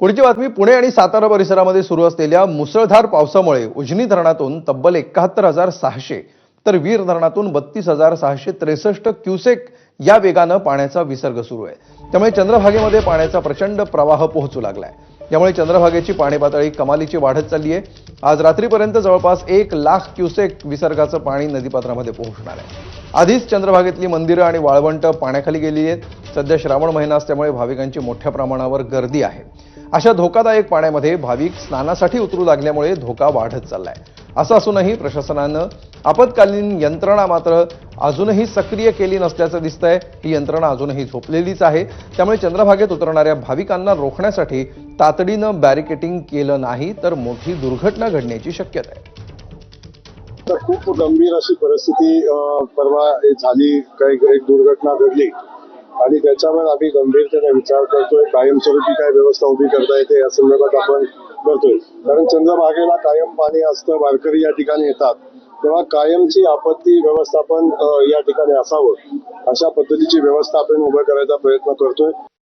पुढची बातमी पुणे आणि सातारा परिसरामध्ये सुरू असलेल्या मुसळधार पावसामुळे उजनी धरणातून तब्बल एकाहत्तर हजार सहाशे तर वीर धरणातून बत्तीस हजार सहाशे त्रेसष्ट क्युसेक या वेगानं पाण्याचा विसर्ग सुरू आहे. त्यामुळे चंद्रभागेमध्ये पाण्याचा प्रचंड प्रवाह पोहोचू लागलाय. त्यामुळे चंद्रभागेची पाणी पातळी कमालीची वाढत चालली आहे आज रात्रीपर्यंत जवळपास एक लाख क्युसेक विसर्गाचं पाणी नदीपात्रामध्ये पोहोचणार आहे. आधीच चंद्रभागेतली मंदिरं आणि वाळवंट पाण्याखाली गेली आहेत. सध्या श्रावण महिना असल्यामुळे भाविकांची मोठ्या प्रमाणावर गर्दी आहे. अशा धोकादायक पाण्यामध्ये भाविक स्नानासाठी उतरू लागल्यामुळे धोका वाढत चाललाय. असं असूनही प्रशासनानं आपत्कालीन यंत्रणा मात्र अजूनही सक्रिय केली नसल्याचं दिसतंय. ही यंत्रणा अजूनही झोपलेलीच आहे. त्यामुळे चंद्रभागेत उतरणाऱ्या भाविकांना रोखण्यासाठी तातडीनं बॅरिकेटिंग केलं नाही तर मोठी दुर्घटना घडण्याची शक्यता आहे. तर खूप गंभीर अशी परिस्थिती परवा झाली. काही एक दुर्घटना घडली. आणि त्याच्यावर आम्ही गंभीरतेने विचार करतोय. कायमस्वरूपी काय व्यवस्था उभी करता येते या संदर्भात आपण करतोय कारण चंद्रभागेला कायम पाणी असतं वारकरी या ठिकाणी येतात. तेव्हा कायमची आपत्ती व्यवस्थापन या ठिकाणी असावं. अशा पद्धतीची व्यवस्था आपण उभं करायचा प्रयत्न करतोय.